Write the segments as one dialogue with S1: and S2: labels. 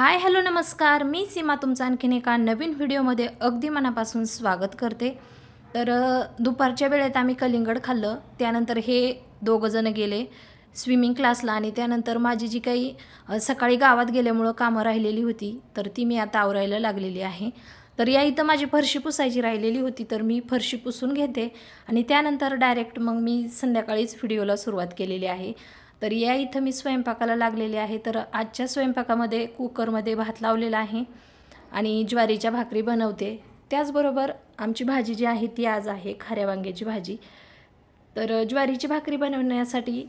S1: Hi hello नमस्कार. मी सीमा तुमचं आणखीन एका नवीन व्हिडिओमध्ये अगदी मनापासून स्वागत करते. तर दुपारच्या वेळेत आम्ही कलिंगड खाल्लं. त्यानंतर हे दोघंजणं गेले स्विमिंग क्लासला आणि त्यानंतर माझी जी काही सकाळी गावात गेल्यामुळं कामं राहिलेली होती तर ती मी आता आवरायला लागलेली आहे. तर या इथं माझी फरशी पुसायची राहिलेली होती तर मी फरशी पुसून घेते आणि त्यानंतर डायरेक्ट मग मी संध्याकाळीच व्हिडिओला सुरुवात केलेली आहे. तर या इथं मी स्वयंपाकाला लागलेले आहे. तर आजच्या स्वयंपाकामध्ये कुकरमध्ये भात लावलेला आहे आणि ज्वारीच्या भाकरी बनवते. त्याचबरोबर आमची भाजी जी आहे ती आज आहे खाऱ्या वांग्याची भाजी. तर ज्वारीची भाकरी बनवण्यासाठी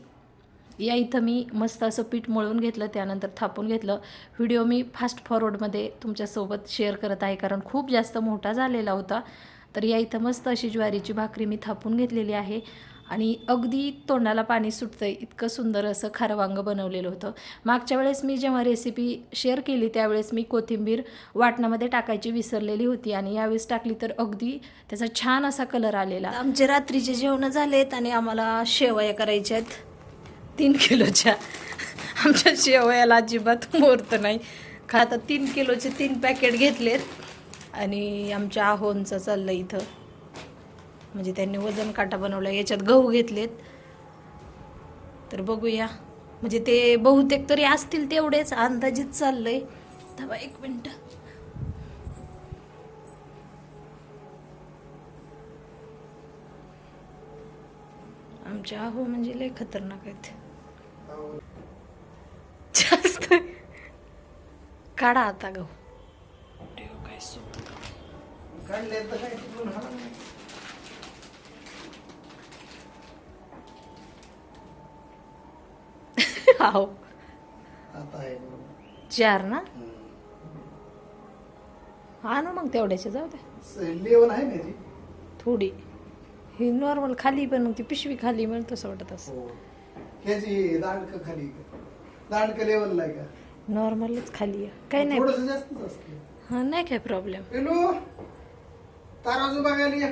S1: या इथं मी मस्त असं पीठ मळून घेतलं त्यानंतर थापून घेतलं. व्हिडिओ मी फास्ट फॉरवर्डमध्ये तुमच्यासोबत शेअर करत आहे कारण खूप जास्त मोठा झालेला होता. तर या इथं मस्त अशी ज्वारीची भाकरी मी थापून घेतलेली आहे. आणि अगदी तोंडाला पाणी सुटतं इतकं सुंदर असं खारं वांगं बनवलेलं होतं. मागच्या वेळेस मी जेव्हा रेसिपी शेअर केली त्यावेळेस मी कोथिंबीर वाटणामध्ये टाकायची विसरलेली होती आणि यावेळेस टाकली तर अगदी त्याचा छान असा कलर आलेला. आमचे रात्रीचे जेवणं झालेत आणि आम्हाला शेवया करायच्या आहेत. तीन किलोच्या. आमच्या शेवयाला अजिबात मोरतं नाही. का आता तीन किलोचे तीन पॅकेट घेतलेत आणि आमच्या आहोंचं चाललं इथं. म्हणजे त्यांनी वजन काटा बनवला याच्यात गहू घेतलेत. तर बघूया. म्हणजे ते बहुतेक तरी असतील तेवढेच अंदाजित चाललंय. थांबा एक मिनटं. आमच्या आहो म्हणजे लय खतरनाक आहेत. जास्त. काढा आता गहू. देव काय
S2: हा
S1: आहो
S2: आता आहे.
S1: चार ना. हा ना मग तेवढ्याचे जाऊ दे
S2: स- लेवल आहे ना ती
S1: थोडी. ही नॉर्मल खाली पण मग ती पिशवी खाली मिळत तसं वाटत असं.
S2: हो. दांडक खाली दांडक का?
S1: नॉर्मलच खाली आहे. काही नाही.
S2: थोडस जास्तच असतं.
S1: हा नाही काय प्रॉब्लेम
S2: पेलू ताराजू बघायला या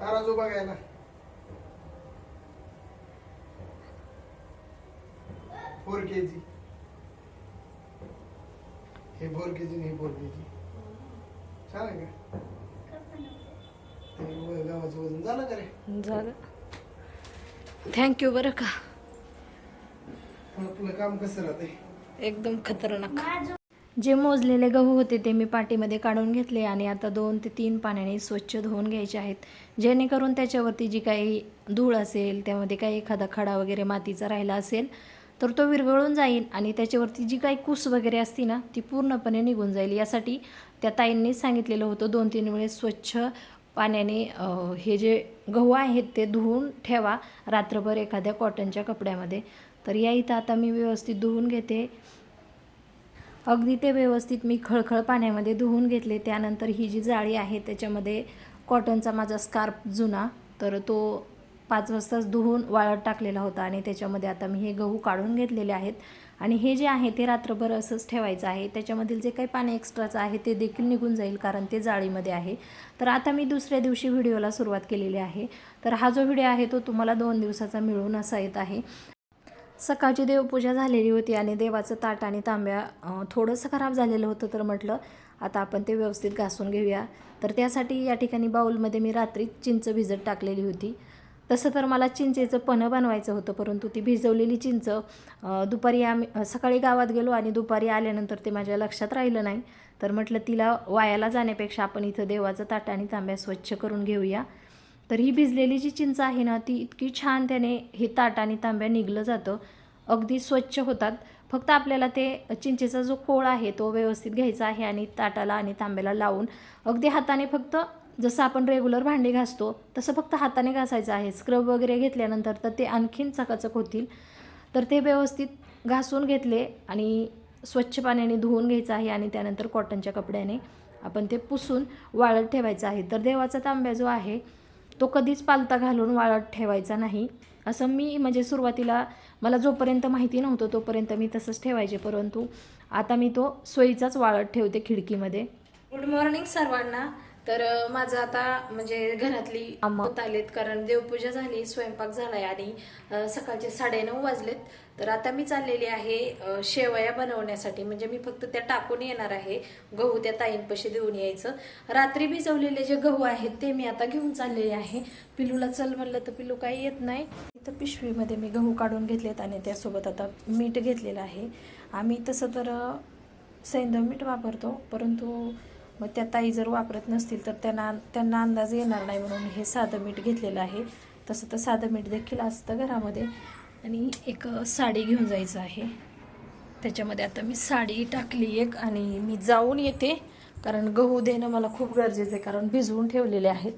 S2: ताराजू बघायला फोर के जी. हे फोर के जी हे फोर के जी. छान आहे का? ते व- गव्हाचं वजन झालं का रे?
S1: झालं. थँक्यू बरं का.
S2: मग काम कसं राहते
S1: एकदम खतरनाक. जे मोजलेले गहू होते ते मी पाटीमध्ये काढून घेतले आणि आता दोन ते तीन पाण्याने स्वच्छ धुवून घ्यायचे आहेत. जेणेकरून त्याच्यावरती जी काही धूळ असेल त्यामध्ये काही एखादा खडा वगैरे मातीचा राहिला असेल तर तो विरघळून जाईल आणि त्याच्यावरती जी काही कूस वगैरे असती ना ती पूर्णपणे निघून जाईल. यासाठी त्या ताईंनीच सांगितलेलं होतं दोन तीन वेळेस स्वच्छ पाण्याने हे जे गहू आहेत ते धुवून ठेवा रात्रभर एखाद्या कॉटनच्या कपड्यामध्ये. तर या इथं आता मी व्यवस्थित धुवून घेते. अगदी ते व्यवस्थित मी खळखळ पाण्यामध्ये धुवून घेतले. त्यानंतर ही जी जाळी आहे त्याच्यामध्ये कॉटनचा माझा स्कार्फ जुना तर तो पाच वाजताच धुवून वाळत टाकलेला होता आणि त्याच्यामध्ये आता मी हे गहू काढून घेतलेले आहेत. आणि हे जे आहे ते रात्रभर असंच ठेवायचं आहे. त्याच्यामधील जे काही पाणी एक्स्ट्राचं आहे ते देखील निघून जाईल कारण ते जाळीमध्ये आहे. तर आता मी दुसऱ्या दिवशी व्हिडिओला सुरुवात केलेली आहे. तर हा जो व्हिडिओ आहे तो तुम्हाला दोन दिवसाचा मिळून असा येत आहे. सकाळची देवपूजा झालेली होती आणि देवाचं ताट आणि तांब्या थोडंसं खराब झालेलं होतं तर म्हटलं आता आपण ते व्यवस्थित घासून घेऊया. तर त्यासाठी या ठिकाणी बाऊलमध्ये मी रात्री चिंच भिजत टाकलेली होती. तसं तर मला चिंचेचं पणं बनवायचं होतं परंतु ती भिजवलेली चिंच दुपारी आम्ही सकाळी गावात गेलो आणि दुपारी आल्यानंतर ते माझ्या लक्षात राहिलं नाही. तर म्हटलं तिला वायाला जाण्यापेक्षा आपण इथं देवाचं ताट आणि तांब्या स्वच्छ करून घेऊया. तर ही भिजलेली जी चिंच आहे ना ती इतकी छान त्याने हे ताट आणि तांब्या निघलं जातं. अगदी स्वच्छ होतात. फक्त आपल्याला ते चिंचेचा जो खोळ आहे तो व्यवस्थित घ्यायचा आहे आणि ताटाला आणि तांब्याला लावून अगदी हाताने फक्त जसं आपण रेग्युलर भांडी घासतो तसं फक्त हाताने घासायचं आहे. स्क्रब वगैरे घेतल्यानंतर तर ते आणखीन चकाचक होतील. तर ते व्यवस्थित घासून घेतले आणि स्वच्छ पाण्याने धुवून घ्यायचं आहे आणि त्यानंतर कॉटनच्या कपड्याने आपण ते पुसून वाळत ठेवायचं आहे. तर देवाचा तांब्या जो आहे तो कधीच पालता घालून वाळत ठेवायचा नाही. असं मी म्हणजे सुरुवातीला मला जोपर्यंत माहिती नव्हतं तोपर्यंत मी तसंच ठेवायचे. परंतु आता मी तो सोयीचाच वाळत ठेवते खिडकीमध्ये. गुड मॉर्निंग सर्वांना. तर माझं आता म्हणजे घरातली होत आलेत. कारण देवपूजा झाली स्वयंपाक झालाय आणि सकाळचे साडेनऊ वाजलेत. तर आता मी चाललेली आहे शेवया बनवण्यासाठी. म्हणजे मी फक्त त्या टाकून येणार आहे. गहू त्या ताईंपाशी देऊन यायचं. रात्री भिजवलेले जे गहू आहेत ते मी आता घेऊन चाललेले आहे. पिलूला चल म्हणलं तर पिलू काही येत नाही. इथं पिशवीमध्ये मी गहू काढून घेतलेत आणि त्यासोबत आता मीठ घेतलेलं आहे. आम्ही तसं तर सैंधव मीठ वापरतो. परंतु मग त्या ताई जर वापरत नसतील तर त्यांना त्यांना अंदाज येणार नाही म्हणून हे साधं मीठ घेतलेलं आहे. तसं तर साधं मीठ देखील असतं घरामध्ये. आणि एक साडी घेऊन जायचं आहे. त्याच्यामध्ये आता मी साडी टाकली एक आणि मी जाऊन येते. कारण गहू देणं मला खूप गरजेचं आहे कारण भिजवून ठेवलेले आहेत.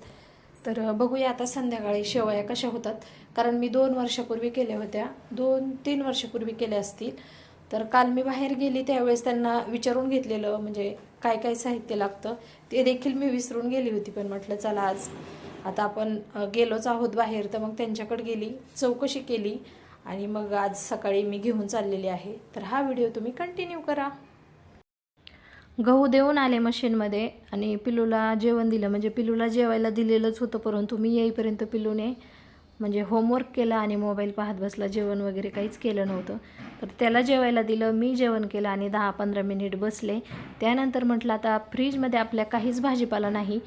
S1: तर बघूया आता संध्याकाळी शेवया कशा होतात. कारण मी दोन वर्षापूर्वी केल्या होत्या. दोन तीन वर्षापूर्वी केल्या असतील. तर काल मी बाहेर गेली त्यावेळेस त्यांना विचारून घेतलेलं म्हणजे काय काय साहित्य लागतं ते देखील मी विसरून गेली होती. पण म्हटलं चला आज आता आपण गेलोच आहोत बाहेर. तर मग त्यांच्याकडे गेली चौकशी केली आणि मग आज सकाळी मी घेऊन चाललेली आहे. तर हा व्हिडिओ तुम्ही कंटिन्यू करा. गहू देऊन आले मशीनमध्ये आणि पिलूला जेवण दिलं. म्हणजे पिलूला जेवायला दिलेलंच होतं परंतु मी येईपर्यंत पिलूने म्हणजे होमवर्क केला आणि मोबाईल पाहत बसला जेवण वगैरे काहीच केलं नव्हतं. तर त्याला जेवायला दिलं मी जेवण केलं आणि दहा पंधरा मिनिट बसले. त्यानंतर म्हटलं आता फ्रीजमध्ये आपल्या काहीच भाजीपाला नाही.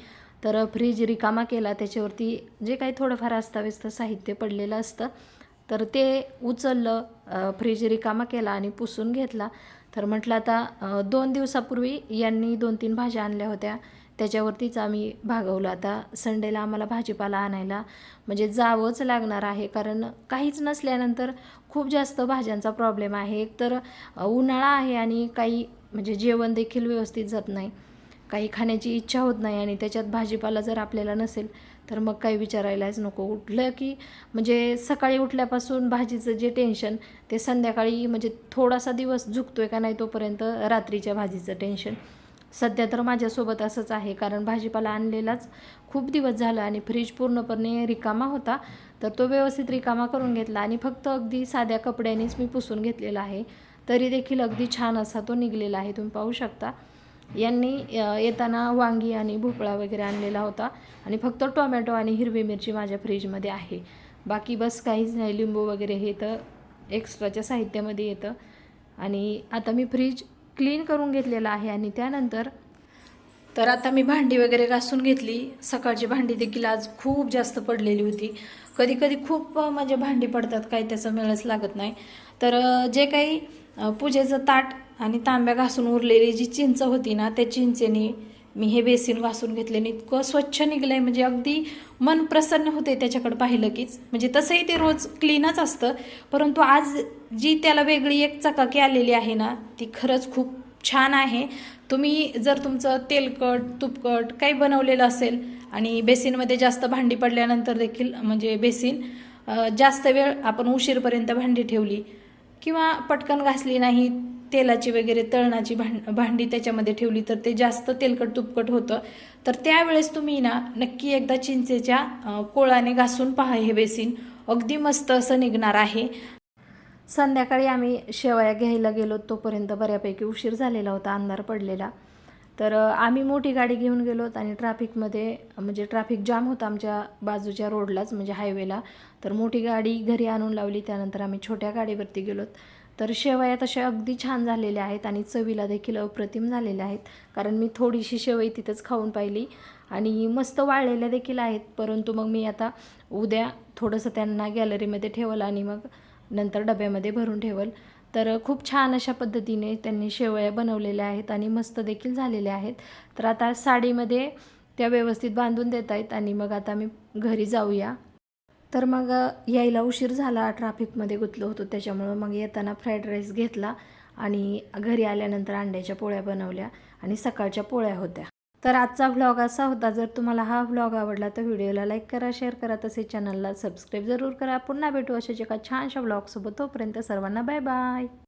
S1: तर फ्रीज रिकामा केला. त्याच्यावरती जे काही थोडंफार अस्ताव्यस्त साहित्य पडलेलं असतं तर ते उचललं फ्रीज रिकामा केला आणि पुसून घेतला. तर म्हटलं आता दोन दिवसापूर्वी यांनी दोन तीन भाज्या आणल्या होत्या. त्याच्यावरतीच आम्ही भागवलं. आता संडेला आम्हाला भाजीपाला आणायला म्हणजे जावंच लागणार आहे. कारण काहीच नसल्यानंतर खूप जास्त भाज्यांचा प्रॉब्लेम आहे. एकतर उन्हाळा आहे आणि काही म्हणजे जेवण देखील व्यवस्थित जात नाही. काही खाण्याची इच्छा होत नाही आणि त्याच्यात भाजीपाला जर आपल्याला नसेल तर मग काही विचारायलाच नको. उठलं की म्हणजे सकाळी उठल्यापासून भाजीचं जे टेन्शन ते संध्याकाळी म्हणजे थोडासा दिवस झुकतो आहे का नाही तोपर्यंत रात्रीच्या भाजीचं टेन्शन सध्या तर माझ्यासोबत असंच आहे कारण भाजीपाला आणलेलाच खूप दिवस झाला आणि फ्रीज पूर्णपणे रिकामा होता. तर तो व्यवस्थित रिकामा करून घेतला आणि फक्त अगदी साध्या कपड्यानेच मी पुसून घेतलेला आहे. तरी देखील अगदी छान असा तो निघलेला आहे तुम्ही पाहू शकता. यांनी येताना वांगी आणि भोपळा वगैरे आणलेला होता आणि फक्त टोमॅटो आणि हिरवी मिरची माझ्या फ्रीजमध्ये आहे. बाकी बस काहीच नाही लिंबू वगैरे हे तर एक्स्ट्राच्या साहित्यामध्ये येतं. आणि आता मी फ्रीज क्लीन करून घेतलेलं आहे आणि त्यानंतर तर आता मी भांडी वगैरे घासून घेतली. सकाळची भांडी देखील आज खूप जास्त पडलेली होती. कधी कधी खूप म्हणजे भांडी पडतात काही त्याचं मेळच लागत नाही. तर जे काही पूजेचं ताट आणि तांब्या घासून उरलेली जी चिंच होती ना त्या चिंचेनी मी हे बेसिन घासून घेतल्याने इतकं स्वच्छ निघलंय. म्हणजे अगदी मन प्रसन्न होते त्याच्याकडे पाहिलं कीच म्हणजे तसंही ते रोज क्लीनच असतं. परंतु आज जी त्याला वेगळी एक चकाकी आलेली आहे ना ती खरंच खूप छान आहे. तुम्ही जर तुमचं तेलकट तुपकट काही बनवलेलं असेल आणि बेसिनमध्ये जास्त भांडी पडल्यानंतर देखील म्हणजे बेसिन जास्त वेळ आपण उशीरपर्यंत भांडी ठेवली किंवा पटकन घासली नाही तेलाची वगैरे तळणाची भां भांडी त्याच्यामध्ये ठेवली तर ते जास्त तेलकट तुपकट होतं. तर त्यावेळेस तुम्ही ना नक्की एकदा चिंचेच्या कोळाने घासून पहा हे बेसिन. अगदी मस्त असं निघणार आहे. संध्याकाळी आम्ही शेवया घ्यायला गेलो तोपर्यंत बऱ्यापैकी उशीर झालेला होता अंधार पडलेला. तर आम्ही मोठी गाडी घेऊन गेलो आणि ट्रॅफिकमध्ये म्हणजे ट्रॅफिक जाम होता आमच्या बाजूच्या रोडलाच म्हणजे हायवेला. तर मोठी गाडी घरी आणून लावली त्यानंतर आम्ही छोट्या गाडीवरती गेलोत. तर शेवया तशा अगदी छान झालेल्या आहेत आणि चवीला देखील अप्रतिम झालेल्या आहेत. कारण मी थोडीशी शेवई तिथंच खाऊन पाहिली आणि मस्त वाळलेल्या देखील आहेत. परंतु मग मी आता उद्या थोडंसं त्यांना गॅलरीमध्ये ठेवलं आणि मग नंतर डब्यामध्ये भरून ठेवल. तर खूप छान अशा पद्धतीने त्यांनी शेवया बनवलेल्या आहेत आणि मस्त देखील झालेल्या आहेत. तर आता साडीमध्ये त्या व्यवस्थित बांधून देत आहेत आणि मग आता मी घरी जाऊया. तर मग यायला उशीर झाला ट्रॅफिकमध्ये गुंतलो होतो. त्याच्यामुळं मग येताना फ्राईड राईस घेतला आणि घरी आल्यानंतर अंड्याच्या पोळ्या बनवल्या आणि सकाळच्या पोळ्या होत्या. तर आजचा व्लॉग असा होता जर तुम्हाला हा व्लॉग आवडला तर व्हिडिओला लाईक करा शेअर करा तसेच चॅनलला सबस्क्राईब जरूर करा. पुन्हा भेटू अशाच एका छानशा व्लॉगसोबत. तोपर्यंत सर्वांना बाय बाय.